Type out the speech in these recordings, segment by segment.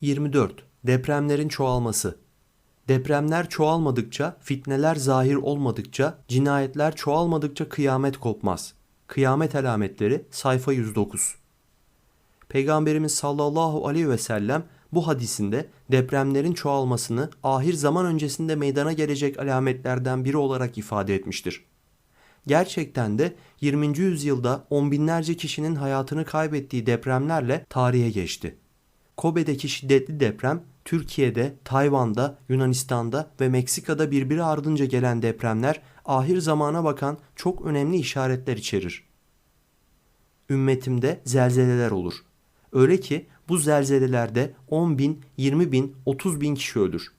24. Depremlerin çoğalması. Depremler çoğalmadıkça, fitneler zahir olmadıkça, cinayetler çoğalmadıkça kıyamet kopmaz. Kıyamet alametleri sayfa 109. Peygamberimiz sallallahu aleyhi ve sellem bu hadisinde depremlerin çoğalmasını ahir zaman öncesinde meydana gelecek alametlerden biri olarak ifade etmiştir. Gerçekten de 20. yüzyılda on binlerce kişinin hayatını kaybettiği depremlerle tarihe geçti. Kobe'deki şiddetli deprem, Türkiye'de, Tayvan'da, Yunanistan'da ve Meksika'da birbiri ardınca gelen depremler ahir zamana bakan çok önemli işaretler içerir. Ümmetimde zelzeleler olur. Öyle ki bu zelzelelerde 10 bin, 20 bin, 30 bin kişi ölür.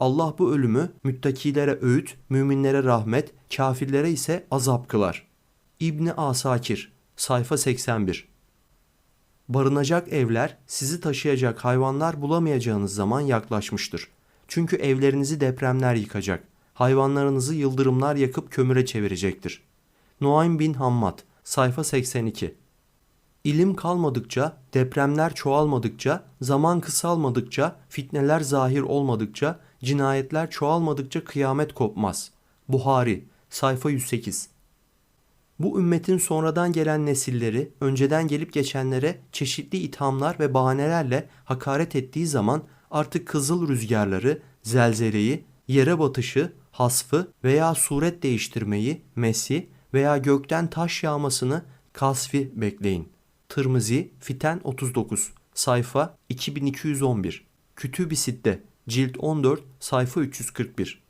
Allah bu ölümü müttakilere öğüt, müminlere rahmet, kafirlere ise azap kılar. İbni Asakir, sayfa 81 Barınacak evler, sizi taşıyacak hayvanlar bulamayacağınız zaman yaklaşmıştır. Çünkü evlerinizi depremler yıkacak. Hayvanlarınızı yıldırımlar yakıp kömüre çevirecektir. Nuaym bin Hammad, sayfa 82 İlim kalmadıkça, depremler çoğalmadıkça, zaman kısalmadıkça, fitneler zahir olmadıkça, cinayetler çoğalmadıkça kıyamet kopmaz. Buhari, sayfa 108 bu ümmetin sonradan gelen nesilleri önceden gelip geçenlere çeşitli ithamlar ve bahanelerle hakaret ettiği zaman artık kızıl rüzgarları, zelzeleyi, yere batışı, hasfı veya suret değiştirmeyi, mesi veya gökten taş yağmasını kasfi bekleyin. Tırmızi, Fiten 39, sayfa 2211, Kütüb-i Sitte, cilt 14, sayfa 341.